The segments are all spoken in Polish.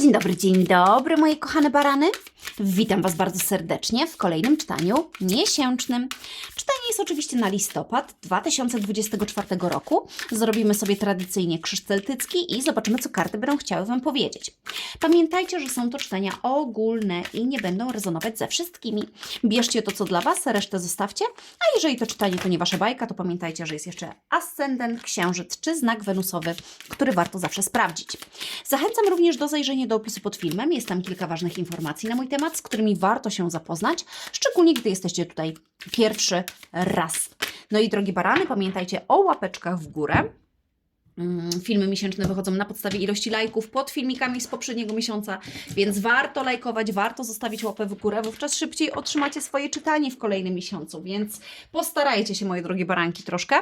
Dzień dobry, dzień dobry, moje kochane barany. Witam Was bardzo serdecznie w kolejnym czytaniu miesięcznym. Czytanie jest oczywiście na listopad 2024 roku. Zrobimy sobie tradycyjnie krzyż celtycki i zobaczymy, co karty będą chciały Wam powiedzieć. Pamiętajcie, że są to czytania ogólne i nie będą rezonować ze wszystkimi. Bierzcie to, co dla Was, resztę zostawcie. A jeżeli to czytanie to nie Wasza bajka, to pamiętajcie, że jest jeszcze ascendent, księżyc czy znak wenusowy, który warto zawsze sprawdzić. Zachęcam również do zajrzenia do opisu pod filmem. Jest tam kilka ważnych informacji na mój temat, z którymi warto się zapoznać, szczególnie gdy jesteście tutaj pierwszy raz. No i drogie barany, pamiętajcie o łapeczkach w górę. Mm, Filmy miesięczne wychodzą na podstawie ilości lajków pod filmikami z poprzedniego miesiąca, więc warto lajkować, warto zostawić łapę w górę, wówczas szybciej otrzymacie swoje czytanie w kolejnym miesiącu, więc postarajcie się, moje drogie baranki, troszkę.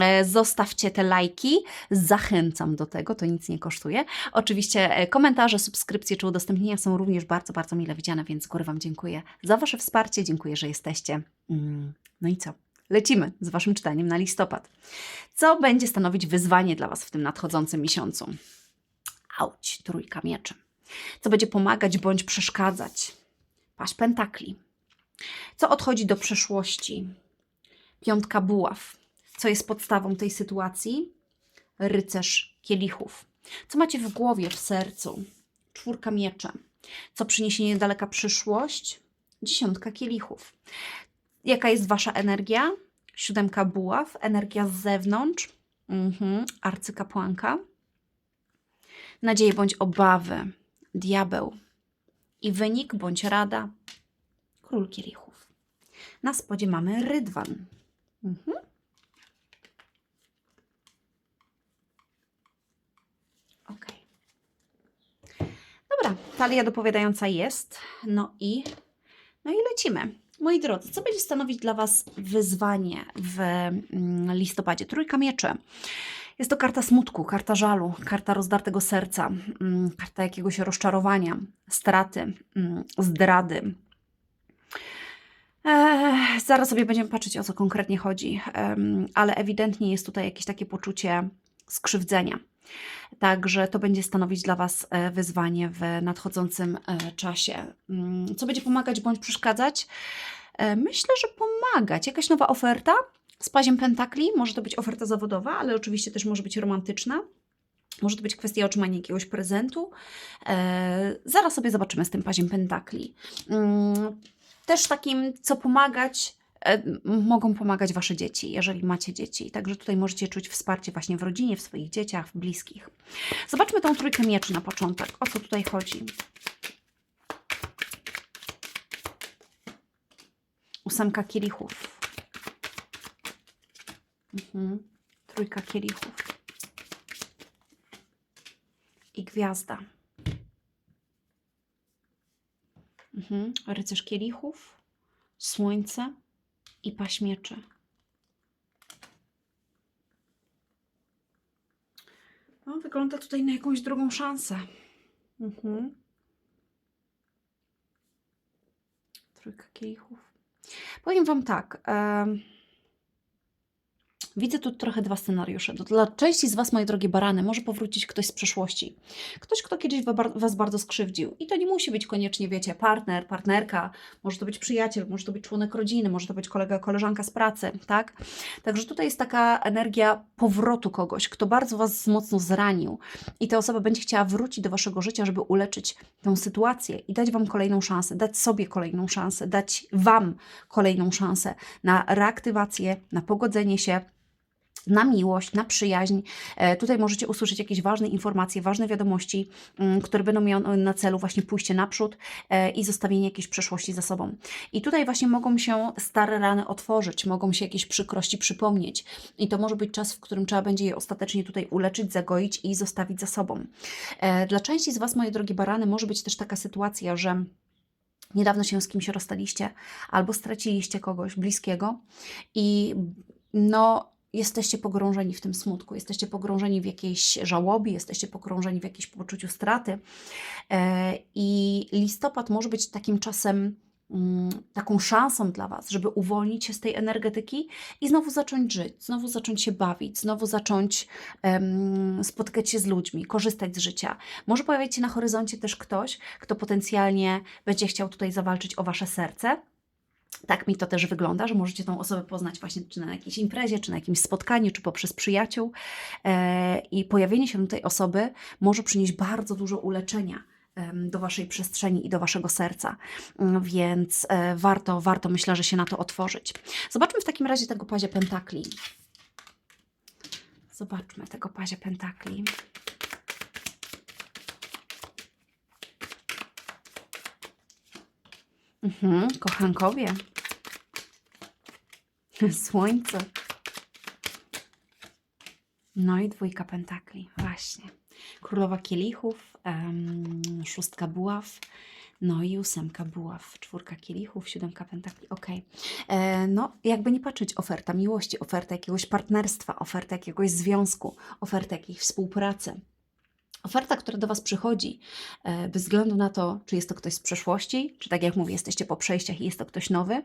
E, Zostawcie te lajki, zachęcam do tego, to nic nie kosztuje. Oczywiście e, komentarze, subskrypcje czy udostępnienia są również bardzo, bardzo mile widziane, więc góry Wam dziękuję za Wasze wsparcie, dziękuję, że jesteście. Mm, No i co? Lecimy z Waszym czytaniem na listopad. Co będzie stanowić wyzwanie dla Was w tym nadchodzącym miesiącu? Auć, trójka mieczy. Co będzie pomagać bądź przeszkadzać? Paść pentakli. Co odchodzi do przeszłości? Piątka buław. Co jest podstawą tej sytuacji? Rycerz kielichów. Co macie w głowie, w sercu? Czwórka mieczy. Co przyniesie niedaleka przyszłość? Dziesiątka kielichów. Jaka jest Wasza energia? Siódemka buław, energia z zewnątrz, mhm. arcykapłanka, nadzieje bądź obawy, diabeł i wynik bądź rada, król kielichów. Na spodzie mamy rydwan. Mhm. Ok. Dobra, talia dopowiadająca jest. No i, no i lecimy. Moi drodzy, co będzie stanowić dla Was wyzwanie w mm, listopadzie? Trójka mieczy. Jest to karta smutku, karta żalu, karta rozdartego serca, mm, karta jakiegoś rozczarowania, straty, mm, zdrady. Eee, zaraz sobie będziemy patrzeć, o co konkretnie chodzi, em, ale ewidentnie jest tutaj jakieś takie poczucie skrzywdzenia. Także to będzie stanowić dla Was e, wyzwanie w nadchodzącym e, czasie. Mm, Co będzie pomagać bądź przeszkadzać? E, Myślę, że pomagać. Jakaś nowa oferta z paziem pentakli. Może to być oferta zawodowa, ale oczywiście też może być romantyczna. Może to być kwestia otrzymania jakiegoś prezentu. Zaraz sobie zobaczymy z tym paziem pentakli. Mm, Też takim, co pomagać, mogą pomagać Wasze dzieci, jeżeli macie dzieci. Także tutaj możecie czuć wsparcie właśnie w rodzinie, w swoich dzieciach, w bliskich. Zobaczmy tą trójkę mieczy na początek. O co tutaj chodzi? Ósemka kielichów. Mhm. Trójka kielichów. I gwiazda. Mhm. Rycerz kielichów, słońce i paśmiecze. No, wygląda tutaj na jakąś drugą szansę. Mhm. Trójka kielichów. Powiem Wam tak. em, Widzę tu trochę dwa scenariusze. Dla części z Was, moje drogie barany, może powrócić ktoś z przeszłości. Ktoś, kto kiedyś Was bardzo skrzywdził. I to nie musi być koniecznie, wiecie, partner, partnerka, może to być przyjaciel, może to być członek rodziny, może to być kolega, koleżanka z pracy, tak? Także tutaj jest taka energia powrotu kogoś, kto bardzo Was mocno zranił. I ta osoba będzie chciała wrócić do Waszego życia, żeby uleczyć tę sytuację i dać Wam kolejną szansę, dać sobie kolejną szansę, dać Wam kolejną szansę na reaktywację, na pogodzenie się, na miłość, na przyjaźń. E, Tutaj możecie usłyszeć jakieś ważne informacje, ważne wiadomości, mm, które będą miały na celu właśnie pójście naprzód e, i zostawienie jakiejś przeszłości za sobą. I tutaj właśnie mogą się stare rany otworzyć, mogą się jakieś przykrości przypomnieć. I to może być czas, w którym trzeba będzie je ostatecznie tutaj uleczyć, zagoić i zostawić za sobą. E, Dla części z Was, moje drogie barany, może być też taka sytuacja, że niedawno się z kimś rozstaliście albo straciliście kogoś bliskiego i no jesteście pogrążeni w tym smutku, jesteście pogrążeni w jakiejś żałobie, jesteście pogrążeni w jakimś poczuciu straty. E, I listopad może być takim czasem mm, taką szansą dla Was, żeby uwolnić się z tej energetyki i znowu zacząć żyć, znowu zacząć się bawić, znowu zacząć em, spotkać się z ludźmi, korzystać z życia. Może pojawiać się na horyzoncie też ktoś, kto potencjalnie będzie chciał tutaj zawalczyć o Wasze serce. Tak mi to też wygląda, że możecie tą osobę poznać właśnie czy na jakiejś imprezie, czy na jakimś spotkaniu, czy poprzez przyjaciół. E, I pojawienie się tej osoby może przynieść bardzo dużo uleczenia do Waszej przestrzeni i do Waszego serca. Mm, Więc e, warto, warto myślę, że się na to otworzyć. Zobaczmy w takim razie tego pazia pentakli. Zobaczmy tego pazia pentakli. Mhm, kochankowie. Słońce. No i dwójka pentakli, właśnie. Królowa kielichów, em, szóstka buław, no i ósemka buław, czwórka kielichów, siódemka pentakli, ok. E, no, jakby nie patrzeć, oferta miłości, oferta jakiegoś partnerstwa, oferta jakiegoś związku, oferta jakiejś współpracy. Oferta, która do Was przychodzi, e, bez względu na to, czy jest to ktoś z przeszłości, czy tak jak mówię, jesteście po przejściach i jest to ktoś nowy,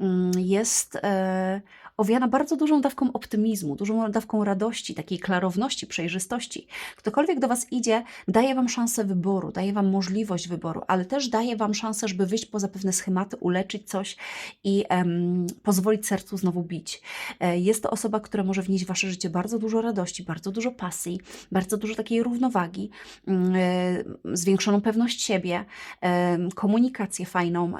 mm, jest e, owiana bardzo dużą dawką optymizmu, dużą dawką radości, takiej klarowności, przejrzystości. Ktokolwiek do Was idzie, daje Wam szansę wyboru, daje Wam możliwość wyboru, ale też daje Wam szansę, żeby wyjść poza pewne schematy, uleczyć coś i em, pozwolić sercu znowu bić. E, Jest to osoba, która może wnieść w Wasze życie bardzo dużo radości, bardzo dużo pasji, bardzo dużo takiej równowagi, mm, e, zwiększoną pewność siebie, komunikację fajną.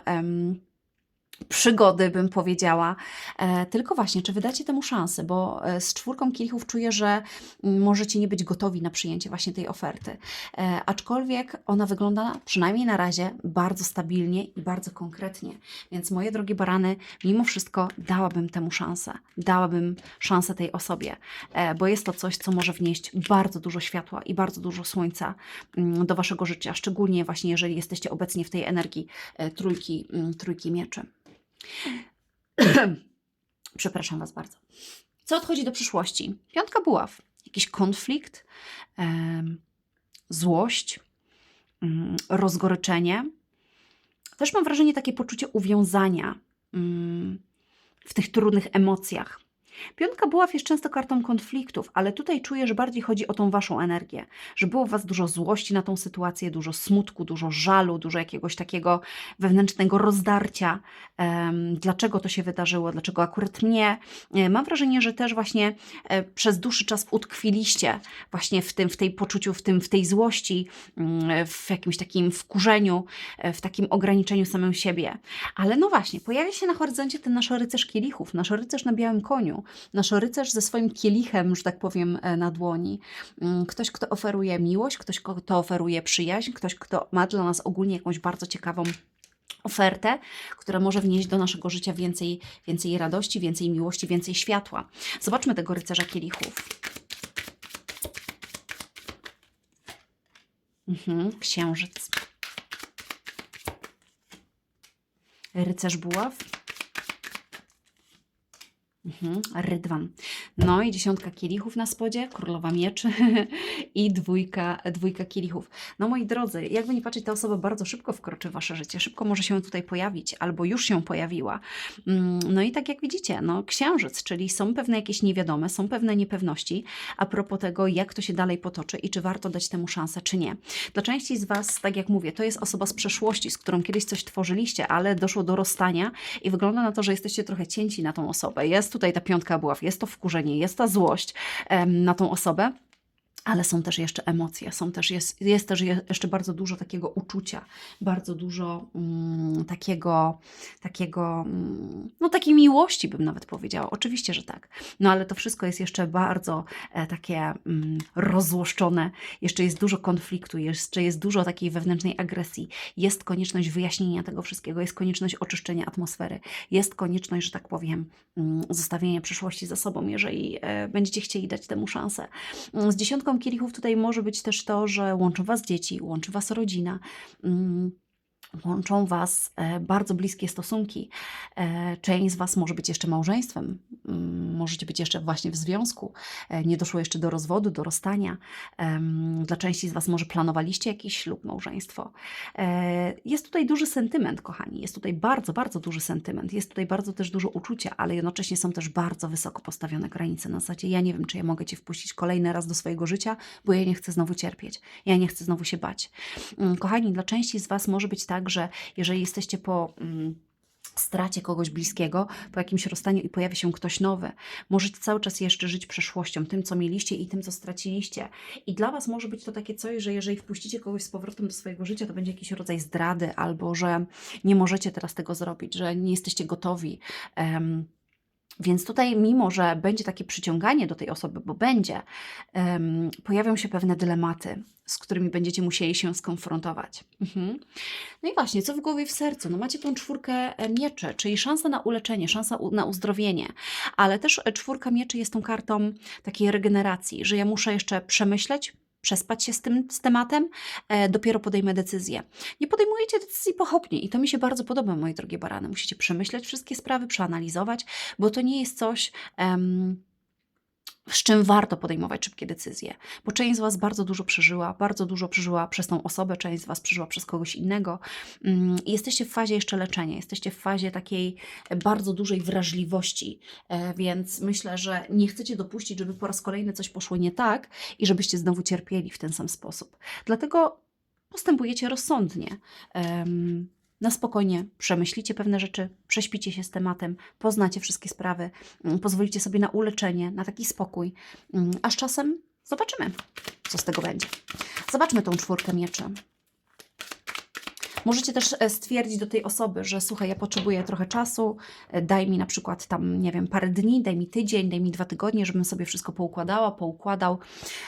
Przygody, bym powiedziała. E, tylko właśnie, czy wydacie temu szansę? Bo e, z czwórką kielichów czuję, że mm, możecie nie być gotowi na przyjęcie właśnie tej oferty. E, aczkolwiek ona wygląda, przynajmniej na razie, bardzo stabilnie i bardzo konkretnie. Więc moje drogie barany, mimo wszystko dałabym temu szansę. Dałabym szansę tej osobie, bo jest to coś, co może wnieść bardzo dużo światła i bardzo dużo słońca mm, do waszego życia, szczególnie właśnie jeżeli jesteście obecnie w tej energii trójki, mm, trójki mieczy. Przepraszam Was bardzo. Co odchodzi do przyszłości? Piątka buław. Jakiś konflikt, złość, mm, rozgoryczenie. Też mam wrażenie takie poczucie uwiązania mm, w tych trudnych emocjach. Piątka buław jest często kartą konfliktów, ale tutaj czuję, że bardziej chodzi o tą waszą energię, że było w was dużo złości na tą sytuację, dużo smutku, dużo żalu, dużo jakiegoś takiego wewnętrznego rozdarcia. dlaczego to się wydarzyło, dlaczego akurat mnie. E, Mam wrażenie, że też właśnie e, przez dłuższy czas utkwiliście właśnie w tym, w tej poczuciu, w tym, w tej złości, mm, w jakimś takim wkurzeniu, e, w takim ograniczeniu samym siebie. Ale no właśnie, pojawia się na horyzoncie ten nasz rycerz kielichów, nasz rycerz na białym koniu, nasz rycerz ze swoim kielichem, że tak powiem, e, na dłoni. Mm, Ktoś, kto oferuje miłość, ktoś, kto oferuje przyjaźń, ktoś, kto ma dla nas ogólnie jakąś bardzo ciekawą ofertę, która może wnieść do naszego życia więcej, więcej radości, więcej miłości, więcej światła. Zobaczmy tego rycerza kielichów. Mhm, księżyc. Rycerz buław. Mhm, rydwan. No i dziesiątka kielichów na spodzie, królowa mieczy i dwójka, dwójka kielichów. No moi drodzy, jakby nie patrzeć, ta osoba bardzo szybko wkroczy w wasze życie, szybko może się tutaj pojawić, albo już się pojawiła. Mm, No i tak jak widzicie, no księżyc, czyli są pewne jakieś niewiadome, są pewne niepewności a propos tego, jak to się dalej potoczy i czy warto dać temu szansę, czy nie. Dla części z was, tak jak mówię, to jest osoba z przeszłości, z którą kiedyś coś tworzyliście, ale doszło do rozstania i wygląda na to, że jesteście trochę cięci na tą osobę. Jest tutaj ta piątka buław, jest to wkurzenie, jest ta złość na tą osobę. Ale są też jeszcze emocje, są też, jest, jest też je- jeszcze bardzo dużo takiego uczucia, bardzo dużo mm, takiego, takiego, mm, no takiej miłości bym nawet powiedziała. Oczywiście, że tak. No ale to wszystko jest jeszcze bardzo e, takie mm, rozzłoszczone, jeszcze jest dużo konfliktu, jeszcze jest dużo takiej wewnętrznej agresji, jest konieczność wyjaśnienia tego wszystkiego, jest konieczność oczyszczenia atmosfery, jest konieczność, że tak powiem, mm, zostawienia przyszłości za sobą, jeżeli e, będziecie chcieli dać temu szansę. Z dziesiątką kielichów tutaj może być też to, że łączy Was dzieci, łączy Was rodzina. Łączą Was e, bardzo bliskie stosunki. E, Część z Was może być jeszcze małżeństwem, mm, możecie być jeszcze właśnie w związku, e, nie doszło jeszcze do rozwodu, do rozstania. Dla części z Was może planowaliście jakiś ślub, małżeństwo. Jest tutaj duży sentyment, kochani, jest tutaj bardzo, bardzo duży sentyment, jest tutaj bardzo też dużo uczucia, ale jednocześnie są też bardzo wysoko postawione granice na zasadzie ja nie wiem, czy ja mogę Cię wpuścić kolejny raz do swojego życia, bo ja nie chcę znowu cierpieć, ja nie chcę znowu się bać. Mm, Kochani, dla części z Was może być tak, że jeżeli jesteście po mm, stracie kogoś bliskiego, po jakimś rozstaniu i pojawi się ktoś nowy, możecie cały czas jeszcze żyć przeszłością, tym, co mieliście i tym, co straciliście. I dla Was może być to takie coś, że jeżeli wpuścicie kogoś z powrotem do swojego życia, to będzie jakiś rodzaj zdrady, albo że nie możecie teraz tego zrobić, że nie jesteście gotowi. Em, więc tutaj, mimo że będzie takie przyciąganie do tej osoby, bo będzie, em, pojawią się pewne dylematy, z którymi będziecie musieli się skonfrontować. Mhm. No i właśnie, co w głowie i w sercu? No macie tą czwórkę e, mieczy, czyli szansa na uleczenie, szansa na uzdrowienie, ale też czwórka mieczy jest tą kartą takiej regeneracji, że ja muszę jeszcze przemyśleć, przespać się z tym z tematem, e, dopiero podejmę decyzję. Nie podejmujecie decyzji pochopnie i to mi się bardzo podoba, moje drogie barany. Musicie przemyśleć wszystkie sprawy, przeanalizować, bo to nie jest coś... em, z czym warto podejmować szybkie decyzje, bo część z Was bardzo dużo przeżyła, bardzo dużo przeżyła przez tą osobę, część z Was przeżyła przez kogoś innego mm, i jesteście w fazie jeszcze leczenia, jesteście w fazie takiej e, bardzo dużej wrażliwości, e, więc myślę, że nie chcecie dopuścić, żeby po raz kolejny coś poszło nie tak i żebyście znowu cierpieli w ten sam sposób. Dlatego postępujecie rozsądnie. Na spokojnie przemyślicie pewne rzeczy, prześpicie się z tematem, poznacie wszystkie sprawy, mm, pozwolicie sobie na uleczenie, na taki spokój, mm, a z czasem zobaczymy, co z tego będzie. Zobaczmy tą czwórkę mieczy. Możecie też e, stwierdzić do tej osoby, że słuchaj, ja potrzebuję trochę czasu, e, daj mi na przykład tam, nie wiem, parę dni, daj mi tydzień, daj mi dwa tygodnie, żebym sobie wszystko poukładała, poukładał,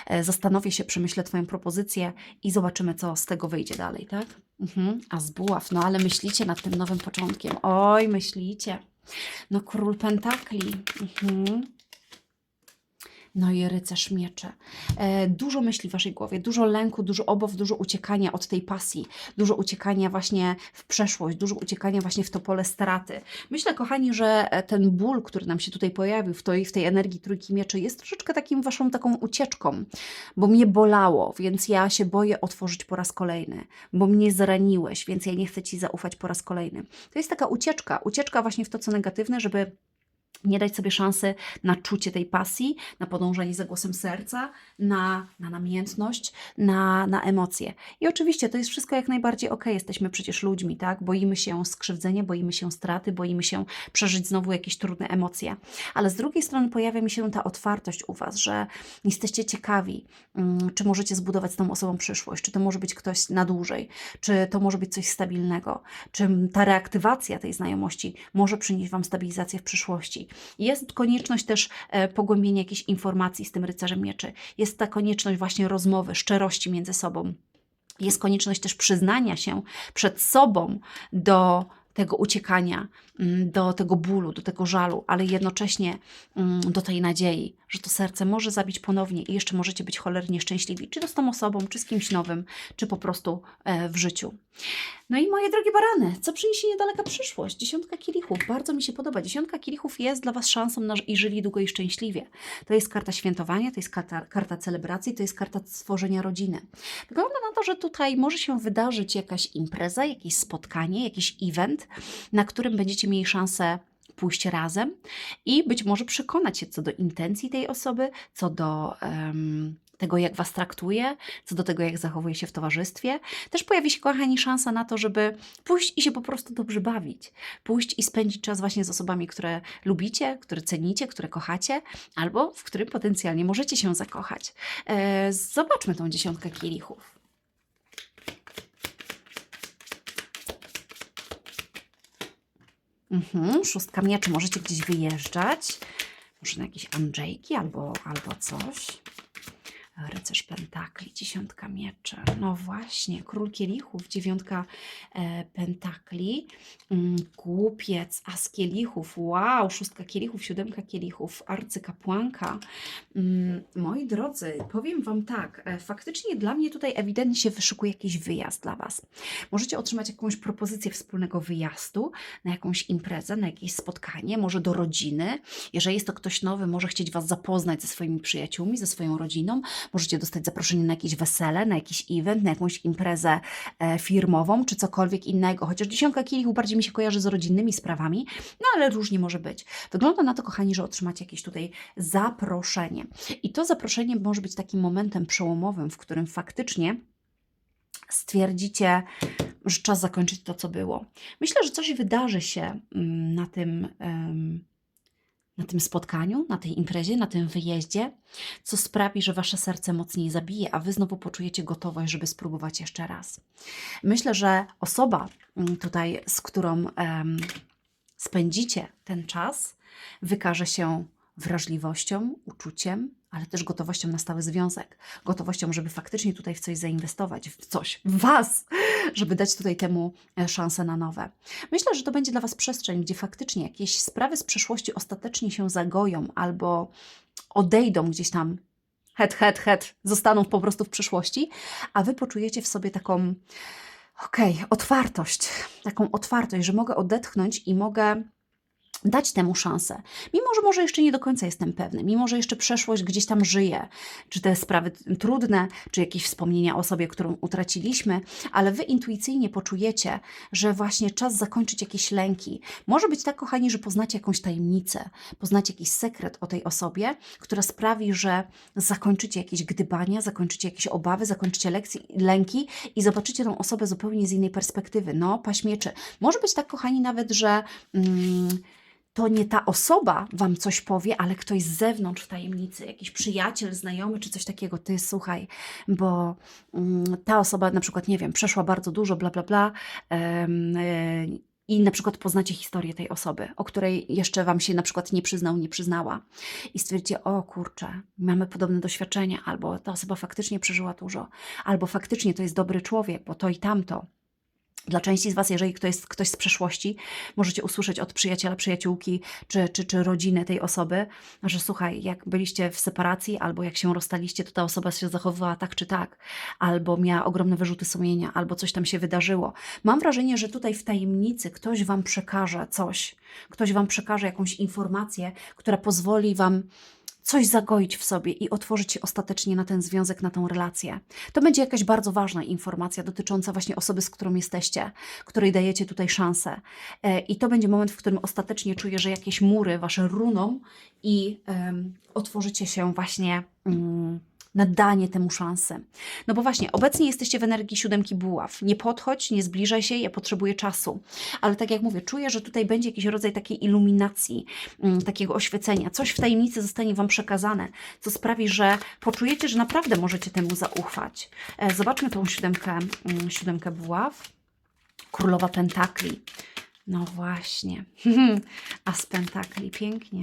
e, zastanowię się, przemyślę Twoją propozycję i zobaczymy, co z tego wyjdzie dalej, tak? Mhm. A z buław, no ale myślicie nad tym nowym początkiem. Oj, myślicie. No król pentakli. Mhm. No i rycerz miecze. E, dużo myśli w waszej głowie, dużo lęku, dużo obaw, dużo uciekania od tej pasji, dużo uciekania właśnie w przeszłość, dużo uciekania właśnie w to pole straty. Myślę, kochani, że e, ten ból, który nam się tutaj pojawił w tej, w tej energii trójki mieczy, jest troszeczkę takim waszą taką ucieczką, bo mnie bolało, więc ja się boję otworzyć po raz kolejny, bo mnie zraniłeś, więc ja nie chcę ci zaufać po raz kolejny. To jest taka ucieczka, ucieczka właśnie w to, co negatywne, żeby nie dać sobie szansy na czucie tej pasji, na podążanie za głosem serca, na, na namiętność, na, na emocje. I oczywiście to jest wszystko jak najbardziej ok, jesteśmy przecież ludźmi, tak? Boimy się skrzywdzenia, boimy się straty, boimy się przeżyć znowu jakieś trudne emocje. Ale z drugiej strony pojawia mi się ta otwartość u Was, że jesteście ciekawi, mm, czy możecie zbudować z tą osobą przyszłość, czy to może być ktoś na dłużej, czy to może być coś stabilnego, czy ta reaktywacja tej znajomości może przynieść Wam stabilizację w przyszłości. Jest konieczność też e, pogłębienia jakichś informacji z tym rycerzem mieczy. Jest ta konieczność właśnie rozmowy, szczerości między sobą. Jest konieczność też przyznania się przed sobą do tego uciekania, mm, do tego bólu, do tego żalu, ale jednocześnie mm, do tej nadziei, że to serce może zabić ponownie i jeszcze możecie być cholernie szczęśliwi, czy to z tą osobą, czy z kimś nowym, czy po prostu e, w życiu. No i moje drogie barany, co przyniesie niedaleka przyszłość? Dziesiątka kielichów, bardzo mi się podoba. Dziesiątka kielichów jest dla Was szansą na i żyli długo i szczęśliwie. To jest karta świętowania, to jest karta, karta celebracji, to jest karta stworzenia rodziny. Wygląda na to, że tutaj może się wydarzyć jakaś impreza, jakieś spotkanie, jakiś event, na którym będziecie mieli szansę pójść razem i być może przekonać się co do intencji tej osoby, co do em, tego, jak Was traktuje, co do tego, jak zachowuje się w towarzystwie. Też pojawi się, kochani, szansa na to, żeby pójść i się po prostu dobrze bawić. Pójść i spędzić czas właśnie z osobami, które lubicie, które cenicie, które kochacie, albo w którym potencjalnie możecie się zakochać. E, zobaczmy tą dziesiątkę kielichów. Mhm, szóstka mieczy, możecie gdzieś wyjeżdżać. Może na jakieś Andrzejki albo, albo coś. Rycerz pentakli, dziesiątka mieczy. No właśnie, król kielichów, dziewiątka e, pentakli, mm, głupiec, as kielichów, wow, szóstka kielichów, siódemka kielichów, arcykapłanka. Mm, moi drodzy, powiem Wam tak, e, faktycznie dla mnie tutaj ewidentnie się wyszukuje jakiś wyjazd dla Was. Możecie otrzymać jakąś propozycję wspólnego wyjazdu na jakąś imprezę, na jakieś spotkanie, może do rodziny. Jeżeli jest to ktoś nowy, może chcieć Was zapoznać ze swoimi przyjaciółmi, ze swoją rodziną. Możecie dostać zaproszenie na jakieś wesele, na jakiś event, na jakąś imprezę e, firmową, czy cokolwiek innego. Chociaż dziesiątka kielichów bardziej mi się kojarzy z rodzinnymi sprawami, no ale różnie może być. Wygląda na to, kochani, że otrzymacie jakieś tutaj zaproszenie. I to zaproszenie może być takim momentem przełomowym, w którym faktycznie stwierdzicie, że czas zakończyć to, co było. Myślę, że coś wydarzy się mm, na tym, na tym spotkaniu, na tej imprezie, na tym wyjeździe, co sprawi, że wasze serce mocniej zabije, a wy znowu poczujecie gotowość, żeby spróbować jeszcze raz. Myślę, że osoba mm, tutaj, z którą em, spędzicie ten czas, wykaże się wrażliwością, uczuciem, ale też gotowością na stały związek. Gotowością, żeby faktycznie tutaj w coś zainwestować, w coś, w Was, żeby dać tutaj temu e, szansę na nowe. Myślę, że to będzie dla Was przestrzeń, gdzie faktycznie jakieś sprawy z przeszłości ostatecznie się zagoją albo odejdą gdzieś tam het, het, het, zostaną po prostu w przyszłości, a Wy poczujecie w sobie taką, okej, otwartość, taką otwartość, że mogę odetchnąć i mogę dać temu szansę. Mimo, że może jeszcze nie do końca jestem pewny, mimo, że jeszcze przeszłość gdzieś tam żyje, czy te sprawy trudne, czy jakieś wspomnienia o sobie, którą utraciliśmy, ale wy intuicyjnie poczujecie, że właśnie czas zakończyć jakieś lęki. Może być tak, kochani, że poznacie jakąś tajemnicę, poznacie jakiś sekret o tej osobie, która sprawi, że zakończycie jakieś gdybania, zakończycie jakieś obawy, zakończycie lekcje, lęki i zobaczycie tą osobę zupełnie z innej perspektywy. No, paśmieczy. Może być tak, kochani, nawet, że... Mm, to nie ta osoba wam coś powie, ale ktoś z zewnątrz w tajemnicy, jakiś przyjaciel, znajomy czy coś takiego, ty słuchaj, bo mm, ta osoba na przykład, nie wiem, przeszła bardzo dużo, bla, bla, bla. e, i na przykład poznacie historię tej osoby, o której jeszcze Wam się na przykład nie przyznał, nie przyznała. I stwierdzicie, o kurczę, mamy podobne doświadczenia, albo ta osoba faktycznie przeżyła dużo, albo faktycznie to jest dobry człowiek, bo to i tamto. Dla części z Was, jeżeli ktoś jest ktoś z przeszłości, możecie usłyszeć od przyjaciela, przyjaciółki czy, czy, czy rodziny tej osoby, że słuchaj, jak byliście w separacji albo jak się rozstaliście, to ta osoba się zachowywała tak czy tak, albo miała ogromne wyrzuty sumienia, albo coś tam się wydarzyło. Mam wrażenie, że tutaj w tajemnicy ktoś Wam przekaże coś, ktoś Wam przekaże jakąś informację, która pozwoli Wam coś zagoić w sobie i otworzyć się ostatecznie na ten związek, na tą relację. To będzie jakaś bardzo ważna informacja dotycząca właśnie osoby, z którą jesteście, której dajecie tutaj szansę. E, I to będzie moment, w którym ostatecznie czuję, że jakieś mury wasze runą i em, otworzycie się właśnie. Mm, na danie temu szansy. No bo właśnie, obecnie jesteście w energii siódemki buław. Nie podchodź, nie zbliżaj się, ja potrzebuję czasu. Ale tak jak mówię, czuję, że tutaj będzie jakiś rodzaj takiej iluminacji, mm, takiego oświecenia. Coś w tajemnicy zostanie Wam przekazane, co sprawi, że poczujecie, że naprawdę możecie temu zaufać. E, Zobaczmy tą siódemkę, mm, siódemkę buław. Królowa Pentakli. No właśnie. A z Pentakli pięknie.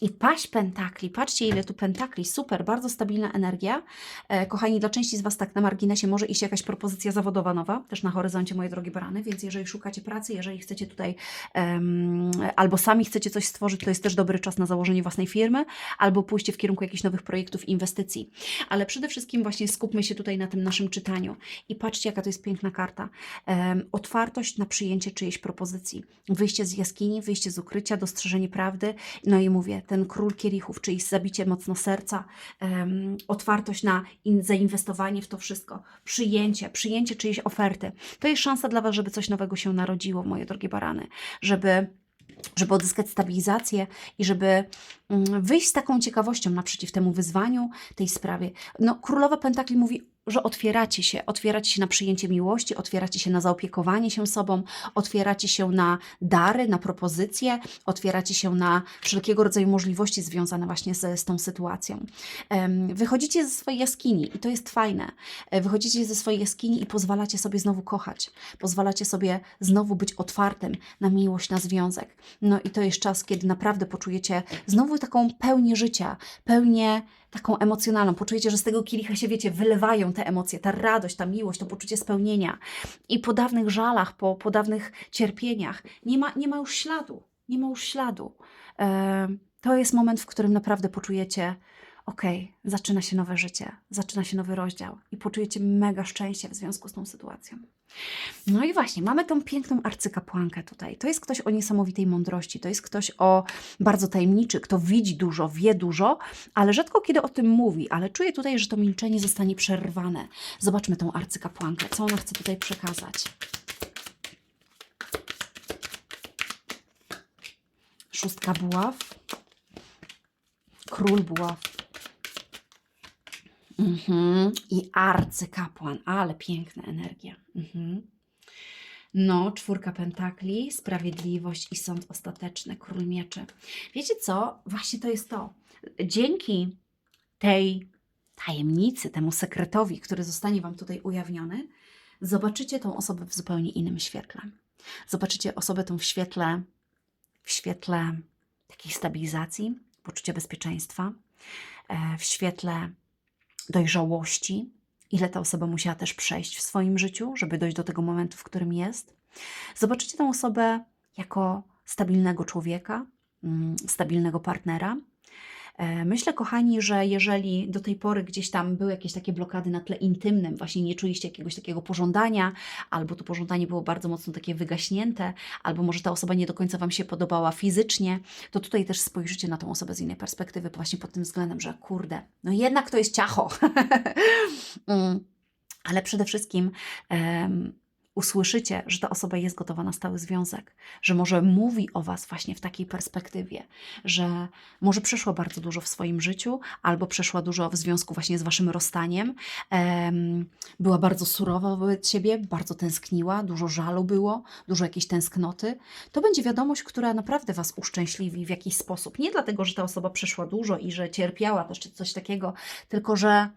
I paść pentakli, patrzcie ile tu pentakli, super, bardzo stabilna energia. E, kochani, dla części z Was tak na marginesie może iść jakaś propozycja zawodowa nowa, też na horyzoncie, moje drogie barany, więc jeżeli szukacie pracy, jeżeli chcecie tutaj em, albo sami chcecie coś stworzyć, to jest też dobry czas na założenie własnej firmy, albo pójście w kierunku jakichś nowych projektów, inwestycji. Ale przede wszystkim właśnie skupmy się tutaj na tym naszym czytaniu i patrzcie, jaka to jest piękna karta. Otwartość na przyjęcie czyjejś propozycji, wyjście z jaskini, wyjście z ukrycia, dostrzeżenie prawdy, no i mówię, ten król kielichów, czyli zabicie mocno serca, em, otwartość na in, zainwestowanie w to wszystko, przyjęcie, przyjęcie czyjejś oferty. To jest szansa dla Was, żeby coś nowego się narodziło, moje drogie barany, żeby żeby odzyskać stabilizację i żeby mm, wyjść z taką ciekawością naprzeciw temu wyzwaniu, tej sprawie. No, Królowa Pentakli mówi, że otwieracie się, otwieracie się na przyjęcie miłości, otwieracie się na zaopiekowanie się sobą, otwieracie się na dary, na propozycje, otwieracie się na wszelkiego rodzaju możliwości związane właśnie z, z tą sytuacją. Wychodzicie ze swojej jaskini i to jest fajne. E, Wychodzicie ze swojej jaskini i pozwalacie sobie znowu kochać, pozwalacie sobie znowu być otwartym na miłość, na związek. No i to jest czas, kiedy naprawdę poczujecie znowu taką pełnię życia, pełnię taką emocjonalną. Poczujecie, że z tego kielicha się, wiecie, wylewają te emocje, ta radość, ta miłość, to poczucie spełnienia. I po dawnych żalach, po, po dawnych cierpieniach nie ma, nie ma już śladu. Nie ma już śladu. E, to jest moment, w którym naprawdę poczujecie, okej, zaczyna się nowe życie, zaczyna się nowy rozdział i poczujecie mega szczęście w związku z tą sytuacją. No i właśnie, mamy tą piękną arcykapłankę tutaj. To jest ktoś o niesamowitej mądrości, to jest ktoś o bardzo tajemniczy, kto widzi dużo, wie dużo, ale rzadko kiedy o tym mówi, ale czuję tutaj, że to milczenie zostanie przerwane. Zobaczmy tą arcykapłankę, co ona chce tutaj przekazać. Szóstka buław, król buław, Mhm. I arcykapłan, ale piękna energia. Mhm. No, czwórka pentakli, sprawiedliwość i sąd ostateczny, król mieczy. Wiecie co? Właśnie to jest to. Dzięki tej tajemnicy, temu sekretowi, który zostanie Wam tutaj ujawniony, zobaczycie tą osobę w zupełnie innym świetle. Zobaczycie osobę tą w świetle, w świetle takiej stabilizacji, poczucia bezpieczeństwa, e, w świetle dojrzałości, ile ta osoba musiała też przejść w swoim życiu, żeby dojść do tego momentu, w którym jest. Zobaczycie tę osobę jako stabilnego człowieka, mm, stabilnego partnera. E, Myślę, kochani, że jeżeli do tej pory gdzieś tam były jakieś takie blokady na tle intymnym, właśnie nie czuliście jakiegoś takiego pożądania, albo to pożądanie było bardzo mocno takie wygaśnięte, albo może ta osoba nie do końca Wam się podobała fizycznie, to tutaj też spojrzycie na tą osobę z innej perspektywy, właśnie pod tym względem, że kurde, no jednak to jest ciacho. Mm. Ale przede wszystkim em, usłyszycie, że ta osoba jest gotowa na stały związek, że może mówi o Was właśnie w takiej perspektywie, że może przeszła bardzo dużo w swoim życiu, albo przeszła dużo w związku właśnie z Waszym rozstaniem, em, była bardzo surowa wobec siebie, bardzo tęskniła, dużo żalu było, dużo jakiejś tęsknoty. To będzie wiadomość, która naprawdę Was uszczęśliwi w jakiś sposób. Nie dlatego, że ta osoba przeszła dużo i że cierpiała też czy coś takiego, tylko że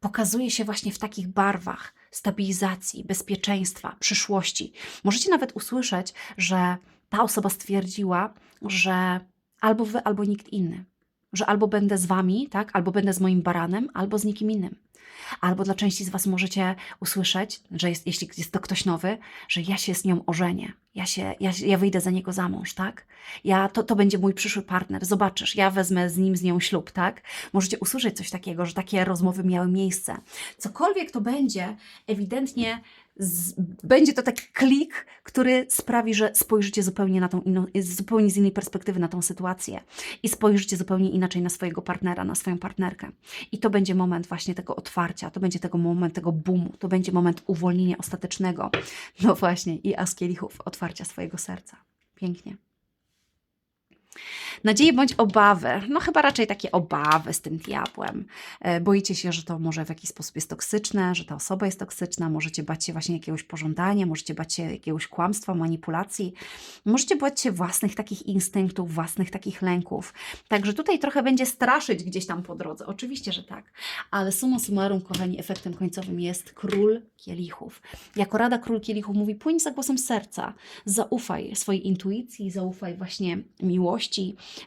pokazuje się właśnie w takich barwach stabilizacji, bezpieczeństwa, przyszłości. Możecie nawet usłyszeć, że ta osoba stwierdziła, że albo wy, albo nikt inny. Że albo będę z wami, tak, albo będę z moim baranem, albo z nikim innym. Albo dla części z was możecie usłyszeć, że jest, jeśli jest to ktoś nowy, że ja się z nią ożenię. Ja, się, ja, ja wyjdę za niego za mąż, tak? Ja, to, to będzie mój przyszły partner. Zobaczysz, ja wezmę z nim, z nią ślub, tak? Możecie usłyszeć coś takiego, że takie rozmowy miały miejsce. Cokolwiek to będzie, ewidentnie z, będzie to taki klik, który sprawi, że spojrzycie zupełnie na tą zupełnie z innej perspektywy na tą sytuację i spojrzycie zupełnie inaczej na swojego partnera, na swoją partnerkę. I to będzie moment właśnie tego otwarcia, to będzie tego moment tego boomu, to będzie moment uwolnienia ostatecznego. No właśnie, i as kielichów, otwarcia swojego serca. Pięknie. Nadzieje bądź obawy, no chyba raczej takie obawy z tym diabłem. E, Boicie się, że to może w jakiś sposób jest toksyczne, że ta osoba jest toksyczna, możecie bać się właśnie jakiegoś pożądania, możecie bać się jakiegoś kłamstwa, manipulacji, możecie bać się własnych takich instynktów, własnych takich lęków. Także tutaj trochę będzie straszyć gdzieś tam po drodze, oczywiście, że tak, ale summa summarum, kochani, efektem końcowym jest król kielichów. Jako rada król kielichów mówi, płyń za głosem serca, zaufaj swojej intuicji, zaufaj właśnie miłości,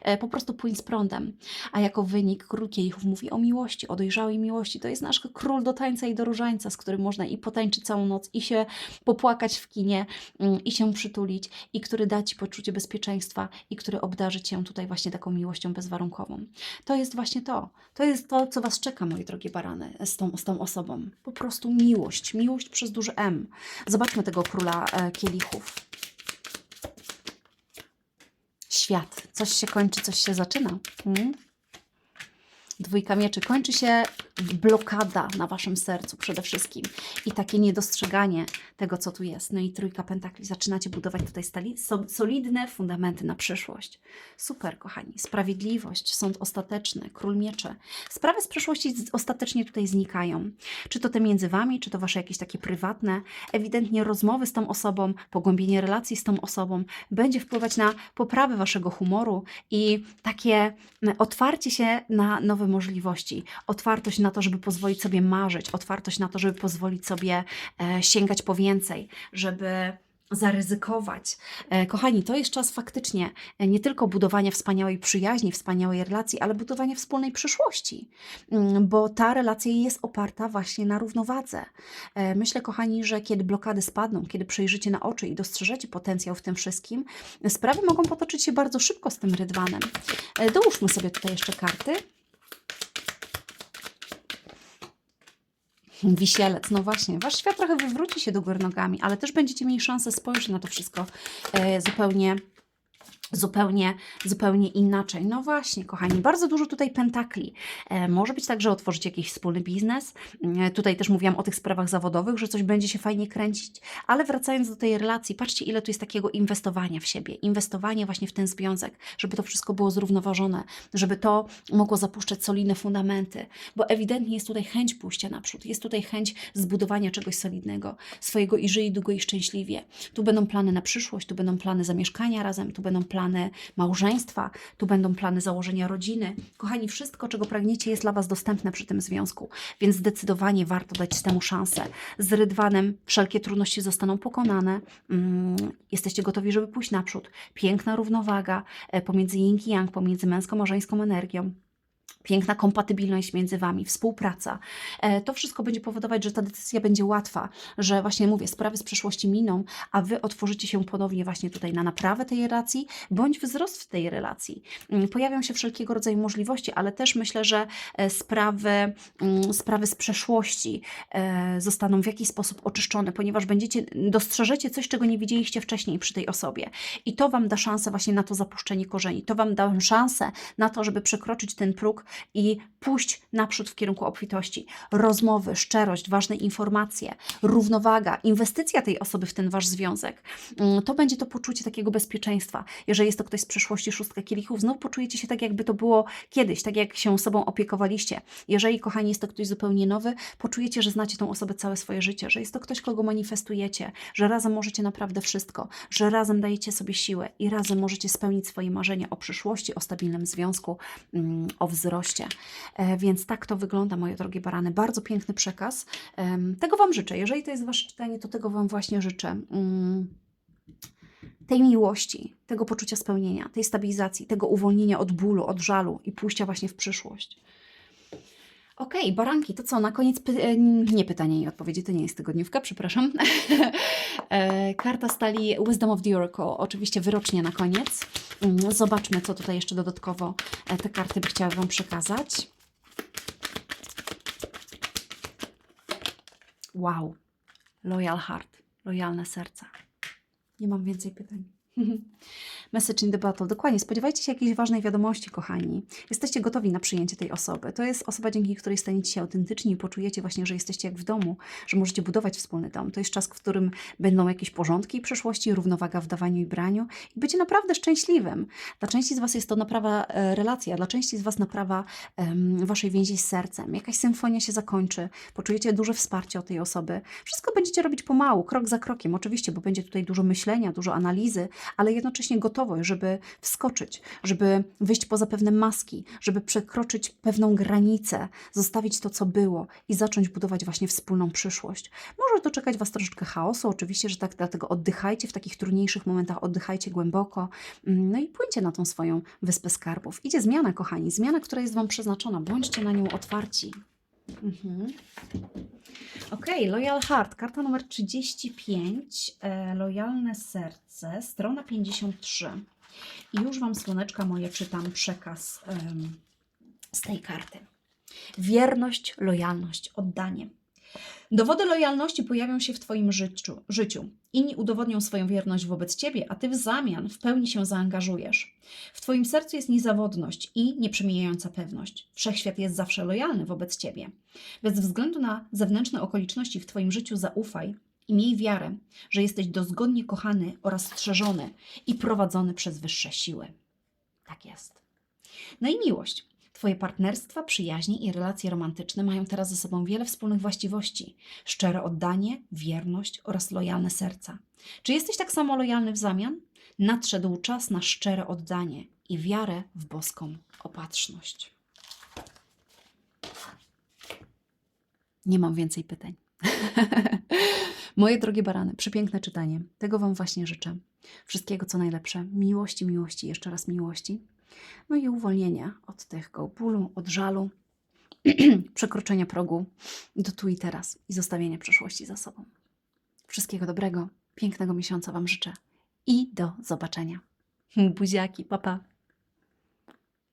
e, po prostu płyń z prądem. A jako wynik król kielichów mówi o miłości, o dojrzałej miłości. To jest nasz król do tańca i do różańca, z którym można i potańczyć całą noc, i się popłakać w kinie, mm, i się przytulić, i który da Ci poczucie bezpieczeństwa, i który obdarzy Cię tutaj właśnie taką miłością bezwarunkową. To jest właśnie to. To jest to, co Was czeka, moje drogie barany, z tą, z tą osobą. Po prostu miłość. Miłość przez duży M. Zobaczmy tego króla e, kielichów. Świat. Coś się kończy, coś się zaczyna. Mm? Dwójka mieczy. Kończy się blokada na waszym sercu przede wszystkim i takie niedostrzeganie tego, co tu jest. No i trójka pentakli. Zaczynacie budować tutaj stali, so, solidne fundamenty na przyszłość. Super, kochani. Sprawiedliwość, sąd ostateczny, król mieczy. Sprawy z przeszłości ostatecznie tutaj znikają. Czy to te między wami, czy to wasze jakieś takie prywatne, ewidentnie rozmowy z tą osobą, pogłębienie relacji z tą osobą będzie wpływać na poprawę waszego humoru i takie mm, otwarcie się na nowe możliwości, otwartość na to, żeby pozwolić sobie marzyć, otwartość na to, żeby pozwolić sobie e, sięgać po więcej, żeby zaryzykować. E, Kochani, to jest czas faktycznie e, nie tylko budowania wspaniałej przyjaźni, wspaniałej relacji, ale budowania wspólnej przyszłości, Mm, bo ta relacja jest oparta właśnie na równowadze. E, Myślę, kochani, że kiedy blokady spadną, kiedy przejrzycie na oczy i dostrzeżecie potencjał w tym wszystkim, sprawy mogą potoczyć się bardzo szybko z tym rydwanem. Dołóżmy sobie tutaj jeszcze karty. Wisielec, no właśnie, wasz świat trochę wywróci się do góry nogami, ale też będziecie mieli szansę spojrzeć na to wszystko e, zupełnie, zupełnie, zupełnie inaczej. No właśnie, kochani, bardzo dużo tutaj pentakli. E, może być tak, że otworzycie jakiś wspólny biznes. E, tutaj też mówiłam o tych sprawach zawodowych, że coś będzie się fajnie kręcić, ale wracając do tej relacji, patrzcie, ile tu jest takiego inwestowania w siebie, inwestowania właśnie w ten związek, żeby to wszystko było zrównoważone, żeby to mogło zapuszczać solidne fundamenty, bo ewidentnie jest tutaj chęć pójścia naprzód, jest tutaj chęć zbudowania czegoś solidnego, swojego i żyj długo i szczęśliwie. Tu będą plany na przyszłość, tu będą plany zamieszkania razem, tu będą plany małżeństwa, tu będą plany założenia rodziny. Kochani, wszystko, czego pragniecie, jest dla Was dostępne przy tym związku, więc zdecydowanie warto dać temu szansę. Z rydwanem wszelkie trudności zostaną pokonane. Mm, jesteście gotowi, żeby pójść naprzód. Piękna równowaga e, pomiędzy yin i yang, pomiędzy męską a żeńską energią piękna kompatybilność między Wami, współpraca. E, To wszystko będzie powodować, że ta decyzja będzie łatwa, że właśnie mówię, sprawy z przeszłości miną, a Wy otworzycie się ponownie właśnie tutaj na naprawę tej relacji, bądź wzrost w tej relacji. Mm, Pojawią się wszelkiego rodzaju możliwości, ale też myślę, że e, sprawy, mm, sprawy z przeszłości e, zostaną w jakiś sposób oczyszczone, ponieważ będziecie, dostrzeżecie coś, czego nie widzieliście wcześniej przy tej osobie. I to Wam da szansę właśnie na to zapuszczenie korzeni. To Wam da szansę na to, żeby przekroczyć ten próg i pójść naprzód w kierunku obfitości. Rozmowy, szczerość, ważne informacje, równowaga, inwestycja tej osoby w ten Wasz związek. Mm, To będzie to poczucie takiego bezpieczeństwa. Jeżeli jest to ktoś z przeszłości, szóstka kielichów, znów poczujecie się tak, jakby to było kiedyś, tak jak się sobą opiekowaliście. Jeżeli, kochani, jest to ktoś zupełnie nowy, poczujecie, że znacie tą osobę całe swoje życie, że jest to ktoś, kogo manifestujecie, że razem możecie naprawdę wszystko, że razem dajecie sobie siłę i razem możecie spełnić swoje marzenia o przyszłości, o stabilnym związku, mm, o wzroście. E, Więc tak to wygląda, moje drogie barany. Bardzo piękny przekaz. Tego Wam życzę. Jeżeli to jest Wasze czytanie, to tego Wam właśnie życzę. Mm, Tej miłości, tego poczucia spełnienia, tej stabilizacji, tego uwolnienia od bólu, od żalu i pójścia właśnie w przyszłość. Okej, baranki, to co? Na koniec py- e, nie pytania i odpowiedzi, to nie jest tygodniówka, przepraszam. E, Karta stali Wisdom of the Oracle, oczywiście wyrocznie na koniec. Mm, Zobaczmy, co tutaj jeszcze dodatkowo e, te karty by chciały Wam przekazać. Wow, loyal heart, lojalne serce. Nie mam więcej pytań. Message in the battle. Dokładnie, spodziewajcie się jakiejś ważnej wiadomości, kochani. Jesteście gotowi na przyjęcie tej osoby. To jest osoba, dzięki której staniecie się autentyczni i poczujecie właśnie, że jesteście jak w domu, że możecie budować wspólny dom. To jest czas, w którym będą jakieś porządki przyszłości, równowaga w dawaniu i braniu i będzie naprawdę szczęśliwym. Dla części z Was jest to naprawa e, relacji, a dla części z Was naprawa em, Waszej więzi z sercem. Jakaś symfonia się zakończy, poczujecie duże wsparcie od tej osoby. Wszystko będziecie robić pomału, krok za krokiem, oczywiście, bo będzie tutaj dużo myślenia, dużo analizy, ale jednocześnie gotowość, żeby wskoczyć, żeby wyjść poza pewne maski, żeby przekroczyć pewną granicę, zostawić to, co było i zacząć budować właśnie wspólną przyszłość. Może to czekać Was troszeczkę chaosu, oczywiście, że tak, dlatego oddychajcie w takich trudniejszych momentach, oddychajcie głęboko, mm, no i płyńcie na tą swoją wyspę skarbów. Idzie zmiana, kochani, zmiana, która jest Wam przeznaczona, bądźcie na nią otwarci. Mhm. Ok, Loyal Heart, karta numer 35, e, lojalne serce, strona 53. I już Wam, słoneczka moje, czytam przekaz em, z tej karty. Wierność, lojalność, oddanie. Dowody lojalności pojawią się w Twoim życiu. życiu. Inni udowodnią swoją wierność wobec Ciebie, a Ty w zamian w pełni się zaangażujesz. W Twoim sercu jest niezawodność i nieprzemijająca pewność. Wszechświat jest zawsze lojalny wobec Ciebie. Bez względu na zewnętrzne okoliczności w Twoim życiu zaufaj i miej wiarę, że jesteś dozgodnie kochany oraz strzeżony i prowadzony przez wyższe siły. Tak jest. No i miłość. Twoje partnerstwa, przyjaźnie i relacje romantyczne mają teraz ze sobą wiele wspólnych właściwości: szczere oddanie, wierność oraz lojalne serca. Czy jesteś tak samo lojalny w zamian? Nadszedł czas na szczere oddanie i wiarę w boską opatrzność. Nie mam więcej pytań. Moje drogie barany, przepiękne czytanie. Tego Wam właśnie życzę. Wszystkiego co najlepsze. Miłości, miłości, jeszcze raz miłości. No i uwolnienia od tego bólu, od żalu, przekroczenia progu do tu i teraz i zostawienia przeszłości za sobą. Wszystkiego dobrego, pięknego miesiąca Wam życzę i do zobaczenia. Buziaki, papa. Pa.